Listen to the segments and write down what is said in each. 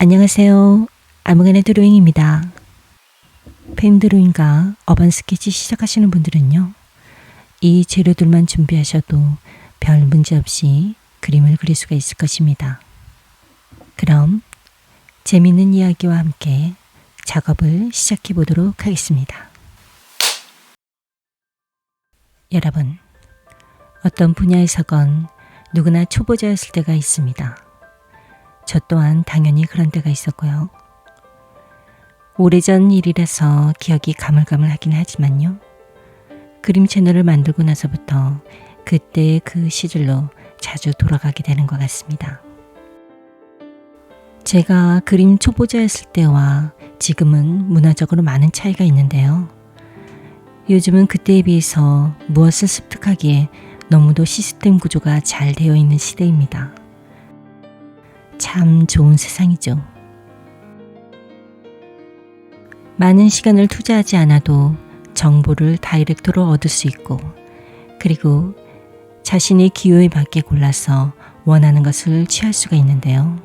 안녕하세요. 아무간의 드로잉입니다. 펜 드로잉과 어반 스케치 시작하시는 분들은요. 이 재료들만 준비하셔도 별 문제 없이 그림을 그릴 수가 있을 것입니다. 그럼 재미있는 이야기와 함께 작업을 시작해 보도록 하겠습니다. 여러분, 어떤 분야에서건 누구나 초보자였을 때가 있습니다. 저 또한 당연히 그런 때가 있었고요. 오래전 일이라서 기억이 가물가물하긴 하지만요. 그림 채널을 만들고 나서부터 그때 그 시절로 자주 돌아가게 되는 것 같습니다. 제가 그림 초보자였을 때와 지금은 문화적으로 많은 차이가 있는데요. 요즘은 그때에 비해서 무엇을 습득하기에 너무도 시스템 구조가 잘 되어 있는 시대입니다. 참 좋은 세상이죠. 많은 시간을 투자하지 않아도 정보를 다이렉트로 얻을 수 있고, 그리고 자신의 기호에 맞게 골라서 원하는 것을 취할 수가 있는데요.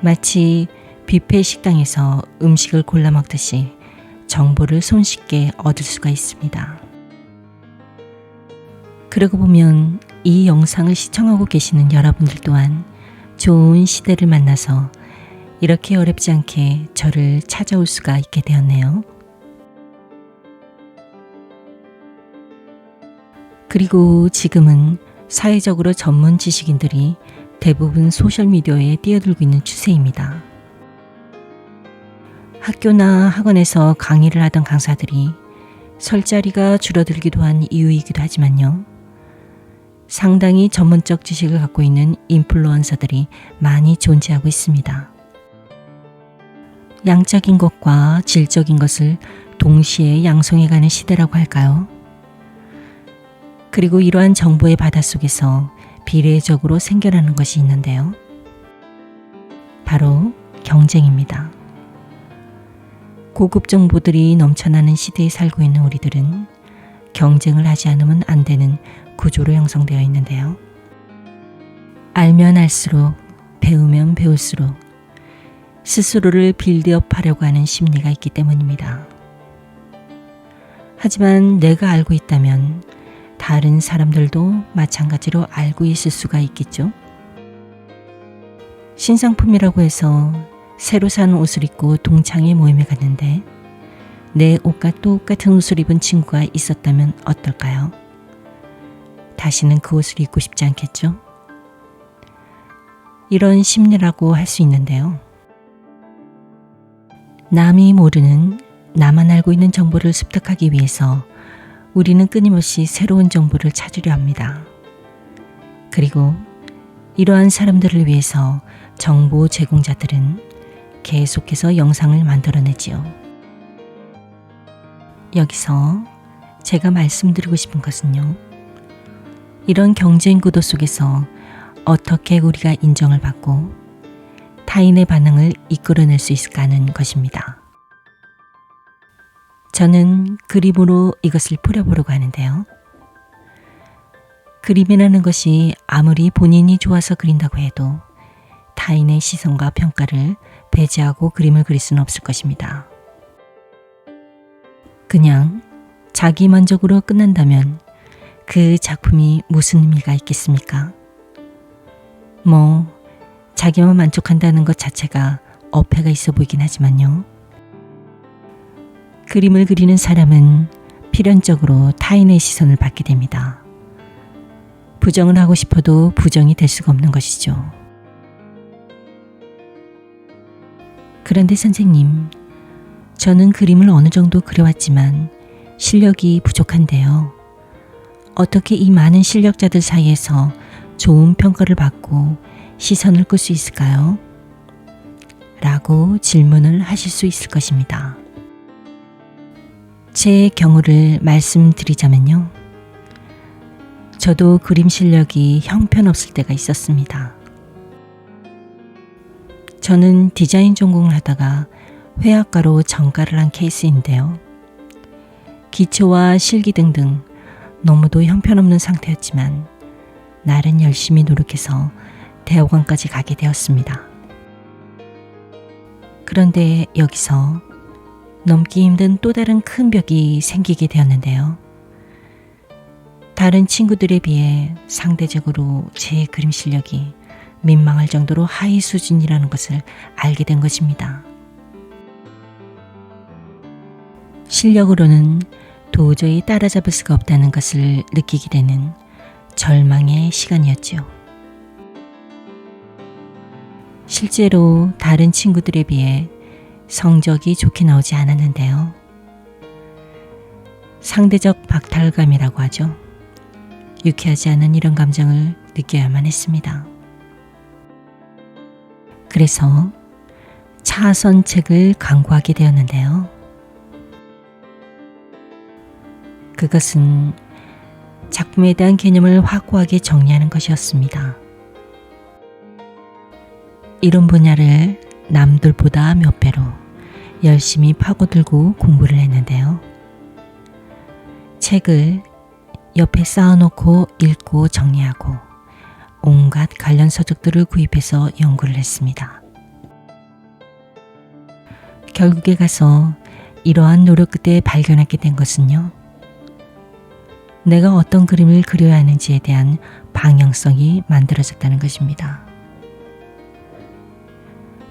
마치 뷔페 식당에서 음식을 골라 먹듯이 정보를 손쉽게 얻을 수가 있습니다. 그러고 보면 이 영상을 시청하고 계시는 여러분들 또한 좋은 시대를 만나서 이렇게 어렵지 않게 저를 찾아올 수가 있게 되었네요. 그리고 지금은 사회적으로 전문 지식인들이 대부분 소셜미디어에 뛰어들고 있는 추세입니다. 학교나 학원에서 강의를 하던 강사들이 설 자리가 줄어들기도 한 이유이기도 하지만요. 상당히 전문적 지식을 갖고 있는 인플루언서들이 많이 존재하고 있습니다. 양적인 것과 질적인 것을 동시에 양성해가는 시대라고 할까요? 그리고 이러한 정보의 바닷속에서 비례적으로 생겨나는 것이 있는데요. 바로 경쟁입니다. 고급 정보들이 넘쳐나는 시대에 살고 있는 우리들은 경쟁을 하지 않으면 안 되는 구조로 형성되어 있는데요. 알면 알수록, 배우면 배울수록 스스로를 빌드업 하려고 하는 심리가 있기 때문입니다. 하지만 내가 알고 있다면 다른 사람들도 마찬가지로 알고 있을 수가 있겠죠. 신상품이라고 해서 새로 산 옷을 입고 동창회 모임에 갔는데 내 옷과 똑같은 옷을 입은 친구가 있었다면 어떨까요? 다시는 그 옷을 입고 싶지 않겠죠? 이런 심리라고 할 수 있는데요. 남이 모르는 나만 알고 있는 정보를 습득하기 위해서 우리는 끊임없이 새로운 정보를 찾으려 합니다. 그리고 이러한 사람들을 위해서 정보 제공자들은 계속해서 영상을 만들어내지요. 여기서 제가 말씀드리고 싶은 것은요. 이런 경쟁 구도 속에서 어떻게 우리가 인정을 받고 타인의 반응을 이끌어낼 수 있을까 하는 것입니다. 저는 그림으로 이것을 풀어보려고 하는데요. 그림이라는 것이 아무리 본인이 좋아서 그린다고 해도 타인의 시선과 평가를 배제하고 그림을 그릴 수는 없을 것입니다. 그냥 자기 만족으로 끝난다면 그 작품이 무슨 의미가 있겠습니까? 뭐, 자기만 만족한다는 것 자체가 어폐가 있어 보이긴 하지만요. 그림을 그리는 사람은 필연적으로 타인의 시선을 받게 됩니다. 부정을 하고 싶어도 부정이 될 수가 없는 것이죠. 그런데 선생님, 저는 그림을 어느 정도 그려왔지만 실력이 부족한데요. 어떻게 이 많은 실력자들 사이에서 좋은 평가를 받고 시선을 끌 수 있을까요? 라고 질문을 하실 수 있을 것입니다. 제 경우를 말씀드리자면요. 저도 그림 실력이 형편없을 때가 있었습니다. 저는 디자인 전공을 하다가 회화가로 전가를 한 케이스인데요. 기초와 실기 등등 너무도 형편없는 상태였지만 날은 열심히 노력해서 대학원까지 가게 되었습니다. 그런데 여기서 넘기 힘든 또 다른 큰 벽이 생기게 되었는데요. 다른 친구들에 비해 상대적으로 제 그림 실력이 민망할 정도로 하위 수준이라는 것을 알게 된 것입니다. 실력으로는 도저히 따라잡을 수가 없다는 것을 느끼게 되는 절망의 시간이었지요. 실제로 다른 친구들에 비해 성적이 좋게 나오지 않았는데요. 상대적 박탈감이라고 하죠. 유쾌하지 않은 이런 감정을 느껴야만 했습니다. 그래서 차선책을 강구하게 되었는데요. 그것은 작품에 대한 개념을 확고하게 정리하는 것이었습니다. 이런 분야를 남들보다 몇 배로 열심히 파고들고 공부를 했는데요. 책을 옆에 쌓아놓고 읽고 정리하고 온갖 관련 서적들을 구입해서 연구를 했습니다. 결국에 가서 이러한 노력 끝에 발견하게 된 것은요. 내가 어떤 그림을 그려야 하는지에 대한 방향성이 만들어졌다는 것입니다.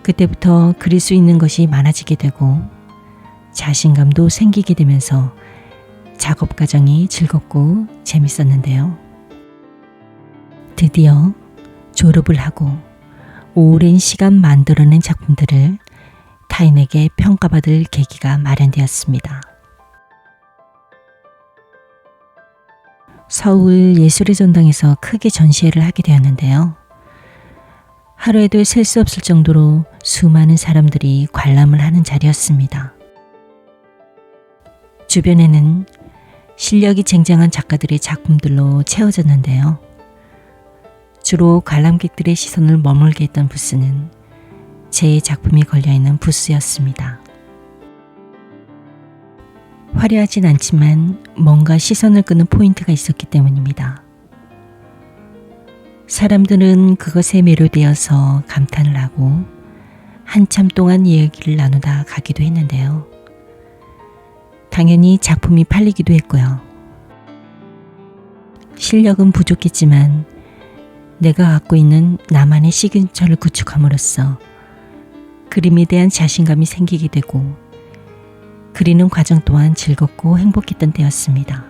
그때부터 그릴 수 있는 것이 많아지게 되고 자신감도 생기게 되면서 작업 과정이 즐겁고 재밌었는데요. 드디어 졸업을 하고 오랜 시간 만들어낸 작품들을 타인에게 평가받을 계기가 마련되었습니다. 서울 예술의 전당에서 크게 전시회를 하게 되었는데요. 하루에도 셀 수 없을 정도로 수많은 사람들이 관람을 하는 자리였습니다. 주변에는 실력이 쟁쟁한 작가들의 작품들로 채워졌는데요. 주로 관람객들의 시선을 머물게 했던 부스는 제 작품이 걸려있는 부스였습니다. 화려하진 않지만 뭔가 시선을 끄는 포인트가 있었기 때문입니다. 사람들은 그것에 매료되어서 감탄을 하고 한참 동안 이야기를 나누다 가기도 했는데요. 당연히 작품이 팔리기도 했고요. 실력은 부족했지만 내가 갖고 있는 나만의 시그니처를 구축함으로써 그림에 대한 자신감이 생기게 되고 그리는 과정 또한 즐겁고 행복했던 때였습니다.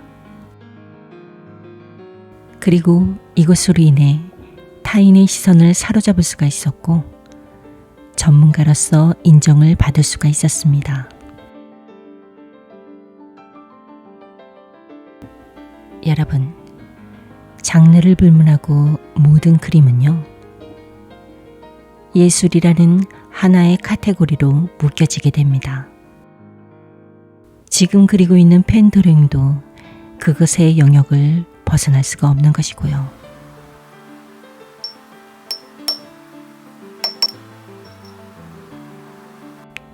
그리고 이것으로 인해 타인의 시선을 사로잡을 수가 있었고 전문가로서 인정을 받을 수가 있었습니다. 여러분, 장르를 불문하고 모든 그림은요, 예술이라는 하나의 카테고리로 묶여지게 됩니다. 지금 그리고 있는 펜 드로잉도 그것의 영역을 벗어날 수가 없는 것이고요.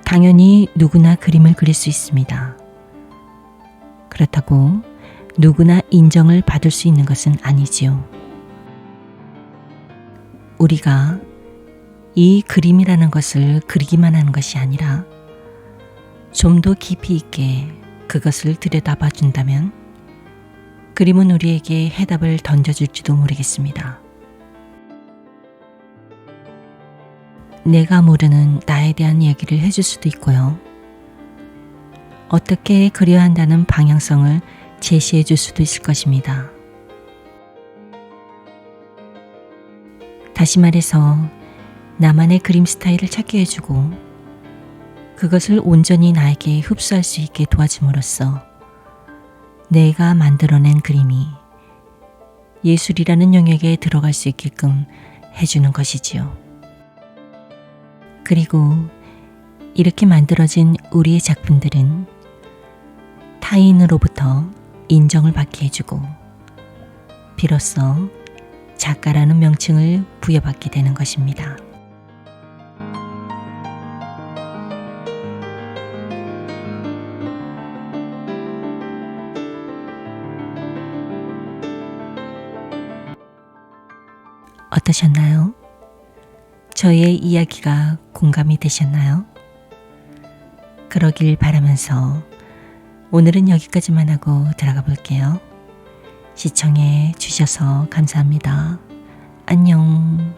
당연히 누구나 그림을 그릴 수 있습니다. 그렇다고 누구나 인정을 받을 수 있는 것은 아니지요. 우리가 이 그림이라는 것을 그리기만 하는 것이 아니라 좀 더 깊이 있게 그것을 들여다봐 준다면 그림은 우리에게 해답을 던져줄지도 모르겠습니다. 내가 모르는 나에 대한 얘기를 해줄 수도 있고요. 어떻게 그려야 한다는 방향성을 제시해 줄 수도 있을 것입니다. 다시 말해서 나만의 그림 스타일을 찾게 해주고 그것을 온전히 나에게 흡수할 수 있게 도와줌으로써 내가 만들어낸 그림이 예술이라는 영역에 들어갈 수 있게끔 해주는 것이지요. 그리고 이렇게 만들어진 우리의 작품들은 타인으로부터 인정을 받게 해주고 비로소 작가라는 명칭을 부여받게 되는 것입니다. 어떠셨나요? 저의 이야기가 공감이 되셨나요? 그러길 바라면서 오늘은 여기까지만 하고 들어가 볼게요. 시청해 주셔서 감사합니다. 안녕.